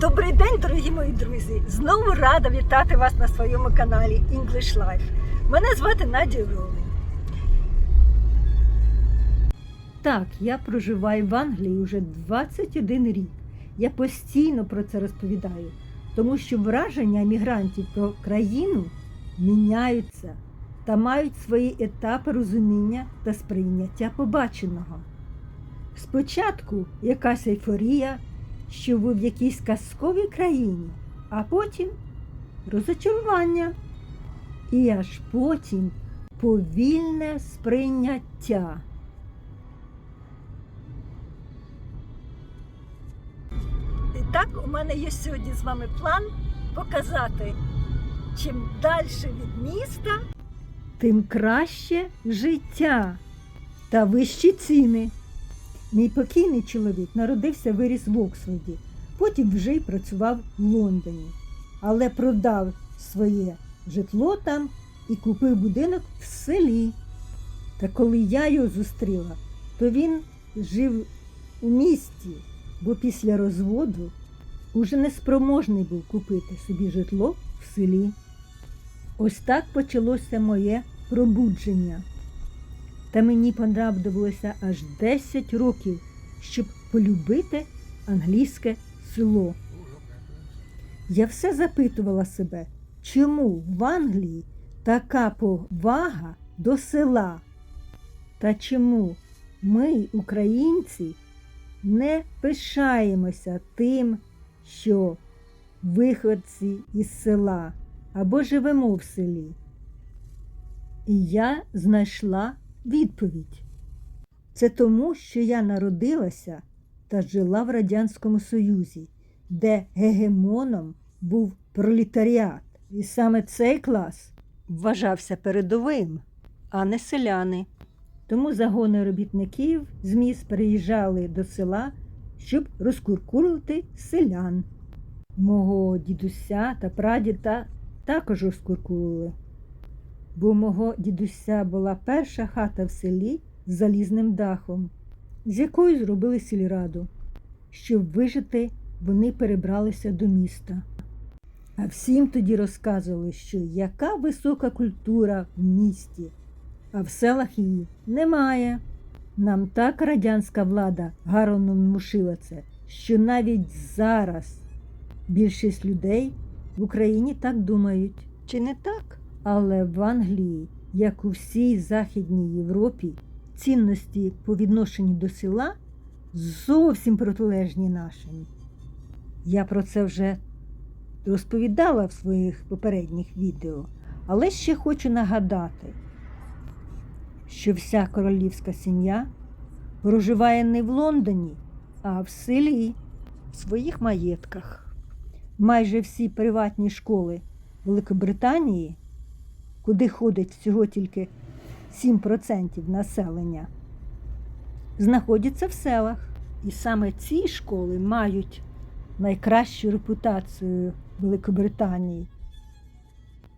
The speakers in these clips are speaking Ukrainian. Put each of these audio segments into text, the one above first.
Добрий день, дорогі мої друзі! Знову рада вітати вас на своєму каналі English Life. Мене звати Надя Ролин. Так, я проживаю в Англії вже 21 рік. Я постійно про це розповідаю, тому що враження емігрантів про країну міняються та мають свої етапи розуміння та сприйняття побаченого. Спочатку якась ейфорія, що ви в якійсь казковій країні, а потім розочарування. І аж потім повільне сприйняття. І так, у мене є сьогодні з вами план показати, чим далі від міста, тим краще життя та вищі ціни. Мій покійний чоловік народився, виріс в Оксфорді, потім вже й працював в Лондоні, але продав своє житло там і купив будинок в селі. Та коли я його зустріла, то він жив у місті, бо після розводу уже неспроможний був купити собі житло в селі. Ось так почалося моє пробудження. Та мені понадобилося аж 10 років, щоб полюбити англійське село. Я все запитувала себе, чому в Англії така повага до села? Та чому ми, українці, не пишаємося тим, що виходці із села або живемо в селі? І я знайшла відповідь. Це тому, що я народилася та жила в Радянському Союзі, де гегемоном був пролетаріат. І саме цей клас вважався передовим, а не селяни. Тому загони робітників з міст приїжджали до села, щоб розкуркурити селян. Мого дідуся та прадіда також розкуркурили бо мого дідуся була перша хата в селі з залізним дахом, з якою зробили сільраду. Щоб вижити, вони перебралися до міста. А всім тоді розказували, що яка висока культура в місті, а в селах її немає. Нам так радянська влада гарно внушила це, що навіть зараз більшість людей в Україні так думають. Чи не так? Але в Англії, як у всій Західній Європі, цінності по відношенню до села зовсім протилежні нашим. Я про це вже розповідала в своїх попередніх відео, але ще хочу нагадати, що вся королівська сім'я проживає не в Лондоні, а в селі, в своїх маєтках. Майже всі приватні школи Великобританії куди ходить всього тільки 7% населення, знаходяться в селах. І саме ці школи мають найкращу репутацію Великобританії,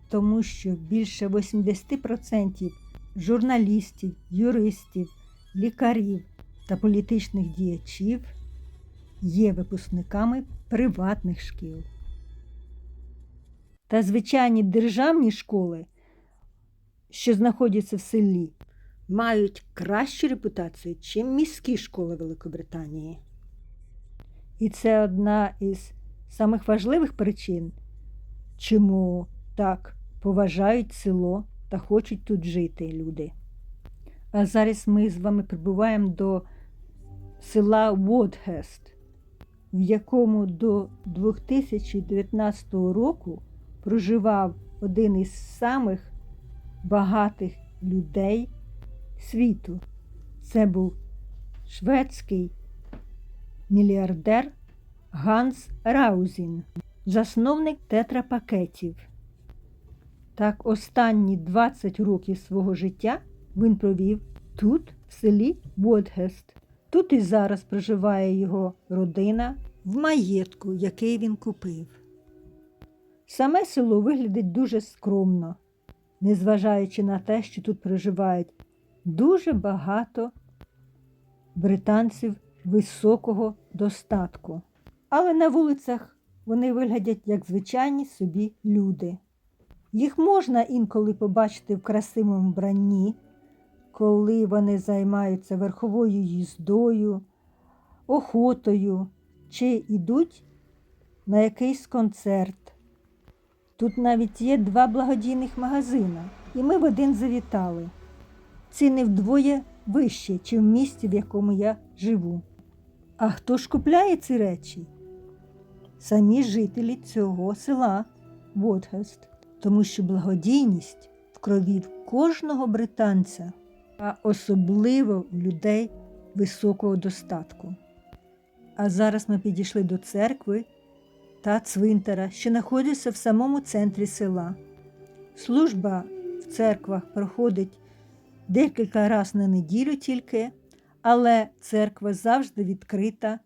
тому що більше 80% журналістів, юристів, лікарів та політичних діячів є випускниками приватних шкіл. Та звичайні державні школи що знаходяться в селі, мають кращу репутацію, ніж міські школи Великобританії. І це одна із самих важливих причин, чому так поважають село та хочуть тут жити люди. А зараз ми з вами прибуваємо до села Водгест, в якому до 2019 року проживав один із самих багатих людей світу. Це був шведський мільярдер Ганс Раузін, засновник тетрапакетів. Так, останні 20 років свого життя він провів тут, в селі Водгест. Тут і зараз проживає його родина в маєтку, який він купив. Саме село виглядить дуже скромно незважаючи на те, що тут проживають дуже багато британців високого достатку. Але на вулицях вони виглядять як звичайні собі люди. Їх можна інколи побачити в красивому вбранні, коли вони займаються верховою їздою, охотою чи йдуть на якийсь концерт. Тут навіть є два благодійних магазини, і ми в один завітали. Ціни вдвоє вищі, ніж в місті, в якому я живу. А хто ж купляє ці речі? Самі жителі цього села Вотгест, тому що благодійність в крові в кожного британця, а особливо у людей високого достатку. А зараз ми підійшли до церкви та цвинтара, що знаходяться в самому центрі села. Служба в церквах проходить декілька разів на неділю тільки, але церква завжди відкрита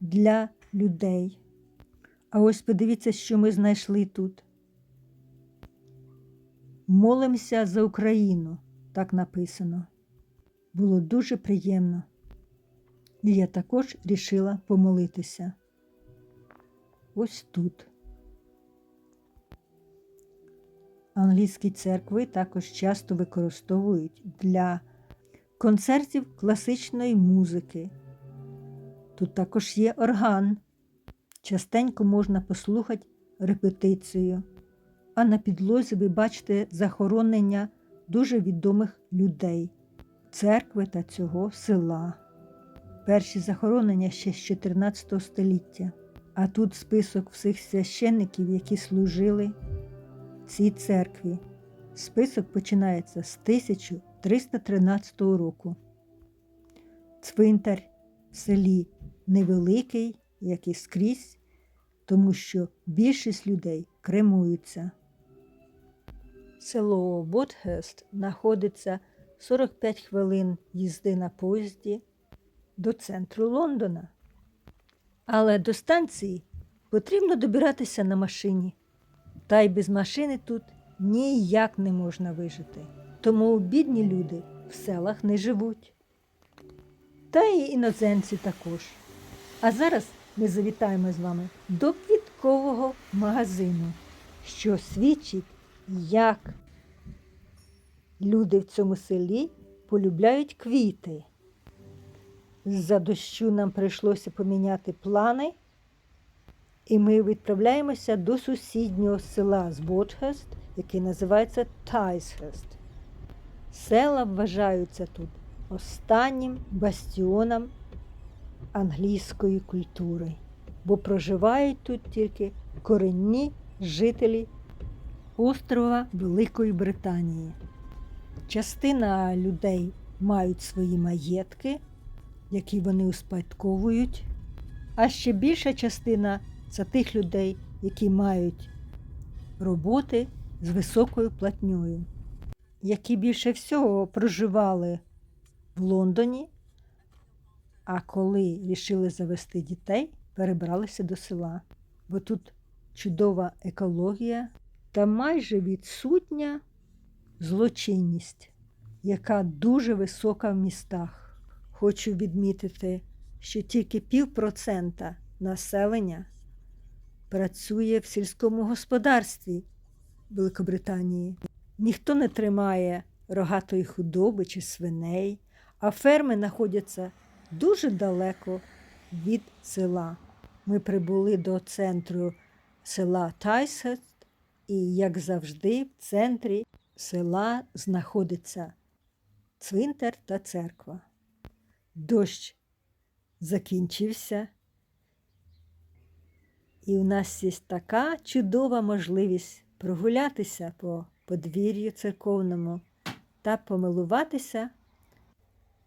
для людей. А ось подивіться, що ми знайшли тут. Молимося за Україну, так написано. Було дуже приємно. І я також рішила помолитися. Ось тут. Англійські церкви також часто використовують для концертів класичної музики. Тут також є орган. Частенько можна послухати репетицію, а на підлозі ви бачите захоронення дуже відомих людей, церкви та цього села. Перші захоронення ще з 14 століття, а тут список всіх священників, які служили цій церкві. Список починається з 1313 року. Цвинтар в селі невеликий, як і скрізь, тому що більшість людей кремуються. Село Ботхест знаходиться 45 хвилин їзди на поїзді до центру Лондона. Але до станції потрібно добиратися на машині. Та й без машини тут ніяк не можна вижити. Тому бідні люди в селах не живуть. Та й іноземці також. А зараз ми завітаємо з вами до квіткового магазину, що свідчить, як люди в цьому селі полюбляють квіти. З-за дощу нам прийшлося поміняти плани, і ми відправляємося до сусіднього села з Ботхест, який називається Тайсхест. Села вважаються тут останнім бастіоном англійської культури, бо проживають тут тільки корінні жителі острова Великої Британії. Частина людей мають свої маєтки, які вони успадковують, а ще більша частина це тих людей, які мають роботи з високою платньою, які більше всього проживали в Лондоні, а коли рішили завести дітей, перебралися до села, бо тут чудова екологія та майже відсутня злочинність, яка дуже висока в містах. Хочу відмітити, що тільки півпроцента населення працює в сільському господарстві Великобританії. Ніхто не тримає рогатої худоби чи свиней, а ферми знаходяться дуже далеко від села. Ми прибули до центру села Тайсхет, і, як завжди, в центрі села знаходиться цвинтар та церква. Дощ закінчився, і у нас є така чудова можливість прогулятися по подвір'ю церковному та помилуватися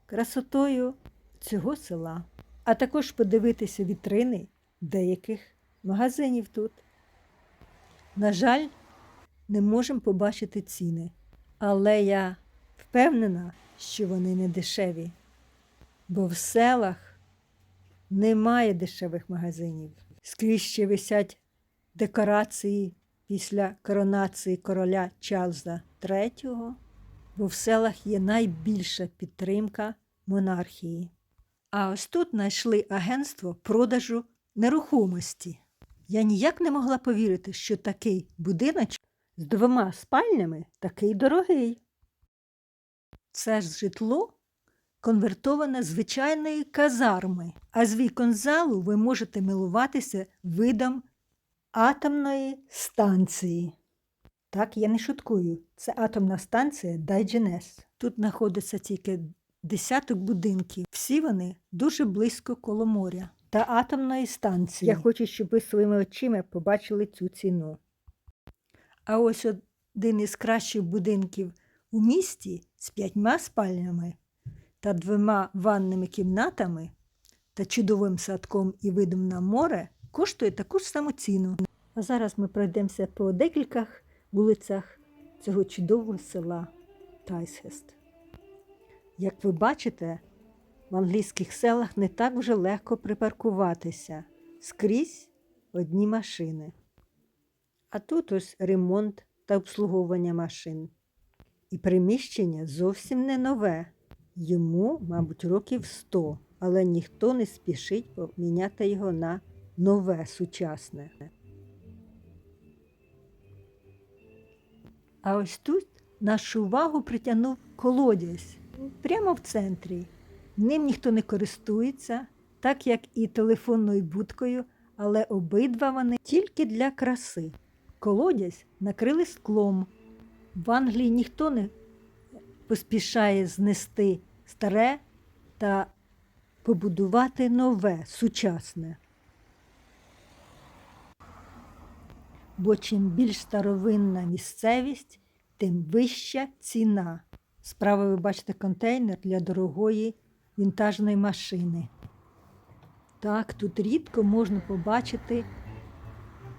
красотою цього села, а також подивитися вітрини деяких магазинів тут. На жаль, не можемо побачити ціни, але я впевнена, що вони не дешеві, бо в селах немає дешевих магазинів. Скрізь ще висять декорації після коронації короля Чарльза III, бо в селах є найбільша підтримка монархії. А ось тут знайшли агентство продажу нерухомості. Я ніяк не могла повірити, що такий будиночок з двома спальнями такий дорогий. Це ж житло конвертоване з звичайної казарми, а з вікон залу ви можете милуватися видом атомної станції. Так, я не шуткую. Це атомна станція Дайдженес. Тут знаходиться тільки десяток будинків. Всі вони дуже близько коло моря та атомної станції. Я хочу, щоб ви своїми очима побачили цю ціну. А ось один із кращих будинків у місті з п'ятьма спальнями та двома ванними кімнатами та чудовим садком і видом на море коштує таку ж саму ціну. А зараз ми пройдемося по декількох вулицях цього чудового села Тайсхест. Як ви бачите, в англійських селах не так вже легко припаркуватися скрізь одні машини. А тут ось ремонт та обслуговування машин. І приміщення зовсім не нове. Йому, мабуть, років 100, але ніхто не спішить поміняти його на нове сучасне. А ось тут нашу увагу притягнув колодязь прямо в центрі. Ним ніхто не користується, так як і телефонною будкою, але обидва вони тільки для краси. Колодязь накрили склом. В Англії ніхто не поспішає знести старе та побудувати нове, сучасне. Бо чим більш старовинна місцевість, тим вища ціна. Справа ви бачите контейнер для дорогої вінтажної машини. Так, тут рідко можна побачити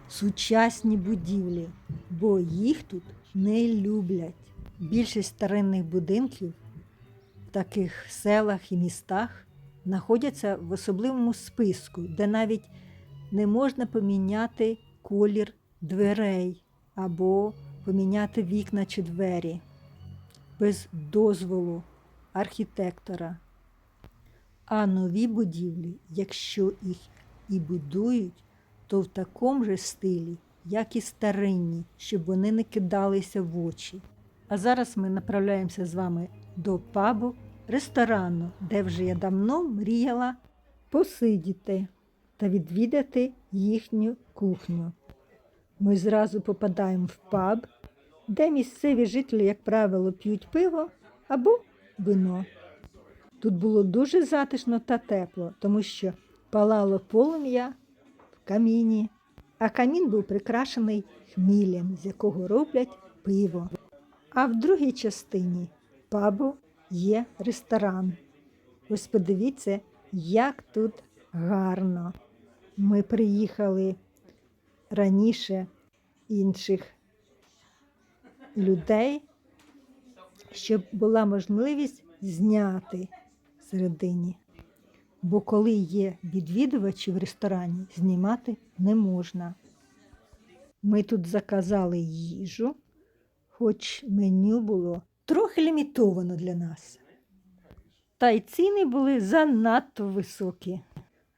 сучасні будівлі, бо їх тут не люблять. Більшість старинних будинків в таких селах і містах знаходяться в особливому списку, де навіть не можна поміняти колір дверей або поміняти вікна чи двері без дозволу архітектора. А нові будівлі, якщо їх і будують, то в такому же стилі, як і старинні, щоб вони не кидалися в очі. А зараз ми направляємося з вами до пабу, ресторану, де вже я давно мріяла посидіти та відвідати їхню кухню. Ми зразу попадаємо в паб, де місцеві жителі, як правило, п'ють пиво або вино. Тут було дуже затишно та тепло, тому що палало полум'я в каміні, а камін був прикрашений хмілем, з якого роблять пиво. А в другій частині пабу є ресторан. Ось подивіться, як тут гарно. Ми приїхали раніше інших людей, щоб була можливість зняти всередині. Бо коли є відвідувачі в ресторані, знімати не можна. Ми тут заказали їжу, хоч меню було трохи лімітовано для нас. Та й ціни були занадто високі.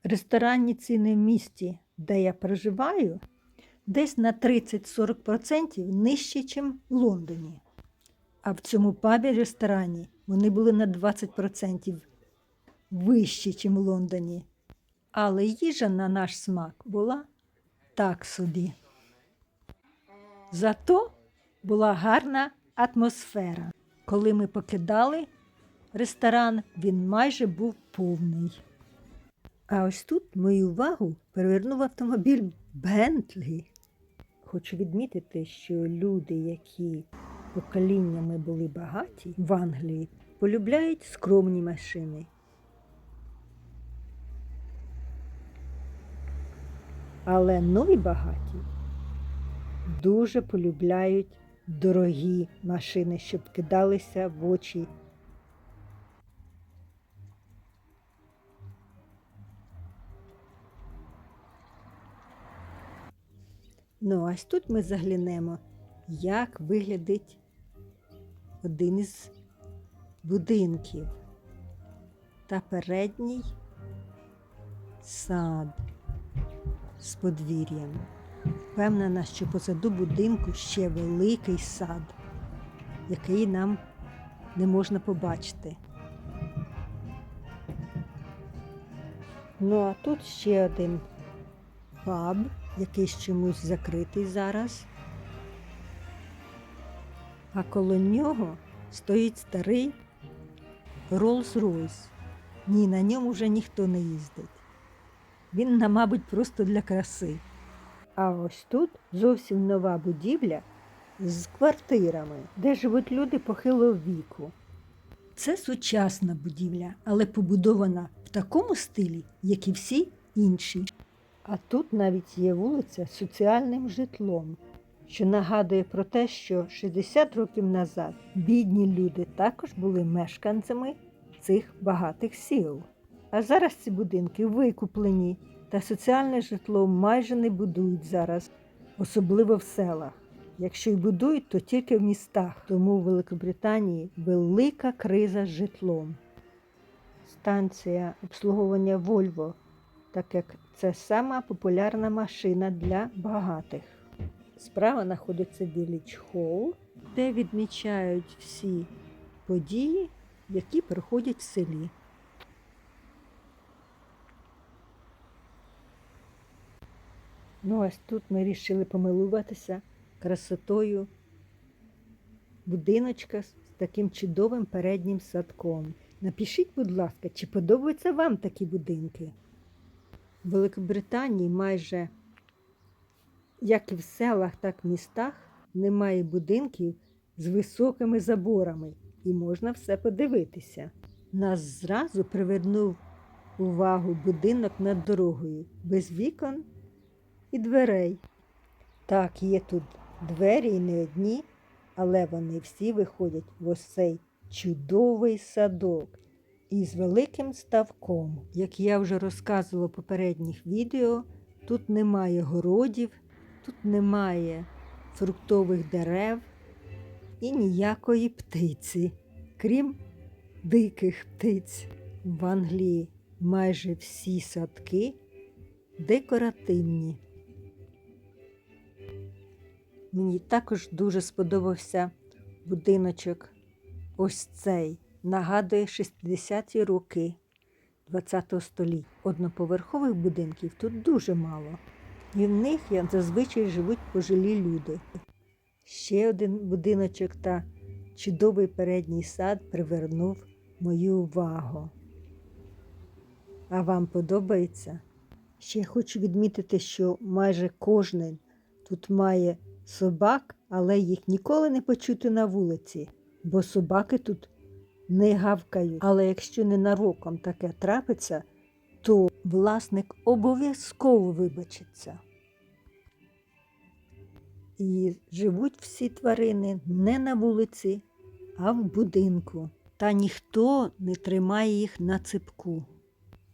Ресторанні ціни в місті, де я проживаю, десь на 30-40% нижчі, ніж в Лондоні. А в цьому пабі ресторані вони були на 20% вищі, ніж в Лондоні. Але їжа на наш смак була так собі. Зато була гарна атмосфера. Коли ми покидали ресторан, він майже був повний. А ось тут мою увагу привернув автомобіль Бентлі. Хочу відмітити, що люди, які поколіннями були багаті в Англії, полюбляють скромні машини. Але нові багаті дуже полюбляють дорогі машини, щоб кидалися в очі. Ну, ось тут ми заглянемо, як виглядить один із будинків та передній сад. з подвір'ям. Впевнена, що позаду будинку ще великий сад, який нам не можна побачити. Ну а тут ще один паб, який чомусь закритий зараз. А коло нього стоїть старий Rolls-Royce. Ні, на ньому вже ніхто не їздить. Він, мабуть, просто для краси. А ось тут зовсім нова будівля з квартирами, де живуть люди похилого віку. Це сучасна будівля, але побудована в такому стилі, як і всі інші. А тут навіть є вулиця з соціальним житлом, що нагадує про те, що 60 років назад бідні люди також були мешканцями цих багатих сіл. А зараз ці будинки викуплені, та соціальне житло майже не будують зараз, особливо в селах. Якщо й будують, то тільки в містах. Тому в Великобританії велика криза з житлом. Станція обслуговування Volvo, так як це сама популярна машина для багатих. Справа знаходиться Village Hall, де відмічають всі події, які проходять в селі. Ну, ось тут ми вирішили помилуватися красотою будиночка з таким чудовим переднім садком. Напишіть, будь ласка, чи подобаються вам такі будинки? В Великобританії майже, як і в селах, так і в містах, немає будинків з високими заборами, і можна все подивитися. Нас зразу привернув увагу будинок над дорогою, без вікон і дверей. Так, є тут двері і не одні, але вони всі виходять в ось цей чудовий садок із великим ставком. Як я вже розказувала в попередніх відео, тут немає городів, тут немає фруктових дерев і ніякої птиці, крім диких птиць. В Англії майже всі садки декоративні. Мені також дуже сподобався будиночок. Ось цей нагадує 60-ті роки ХХ століття. Одноповерхових будинків тут дуже мало. І в них як зазвичай живуть пожилі люди. Ще один будиночок та чудовий передній сад привернув мою увагу. А вам подобається? Ще хочу відмітити, що майже кожен тут має собак, але їх ніколи не почути на вулиці, бо собаки тут не гавкають. Але якщо ненароком таке трапиться, то власник обов'язково вибачиться. І живуть всі тварини не на вулиці, а в будинку. Та ніхто не тримає їх на ципку,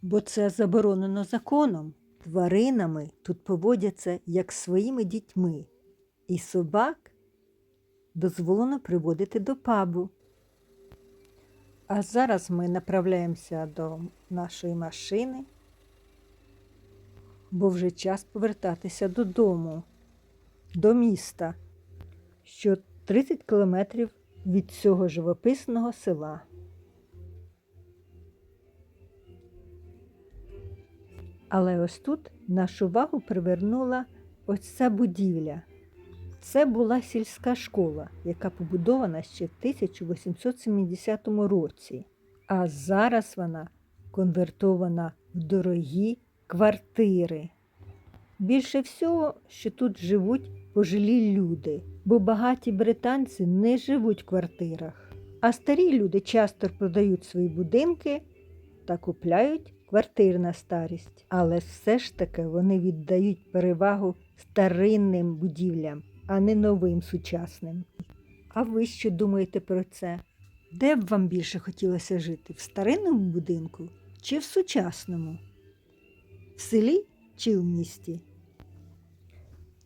бо це заборонено законом. Тваринами тут поводяться як своїми дітьми, і собак дозволено приводити до пабу. А зараз ми направляємося до нашої машини, бо вже час повертатися додому, до міста, що 30 кілометрів від цього живописного села. Але ось тут нашу увагу привернула ось ця будівля. Це була сільська школа, яка побудована ще в 1870 році, а зараз вона конвертована в дорогі квартири. Більше всього, що тут живуть пожилі люди, бо багаті британці не живуть в квартирах, а старі люди часто продають свої будинки та купляють квартир на старість. Але все ж таки вони віддають перевагу старинним будівлям а не новим сучасним. А ви що думаєте про це? Де б вам більше хотілося жити? В старинному будинку чи в сучасному? В селі чи в місті?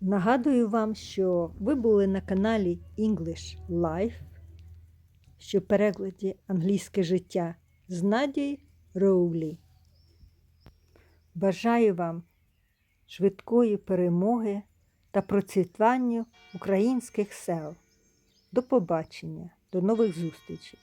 Нагадую вам, що ви були на каналі English Life, що в перекладі англійське життя з Надією Роулі. Бажаю вам швидкої перемоги та процвітанню українських сел. До побачення, до нових зустрічей!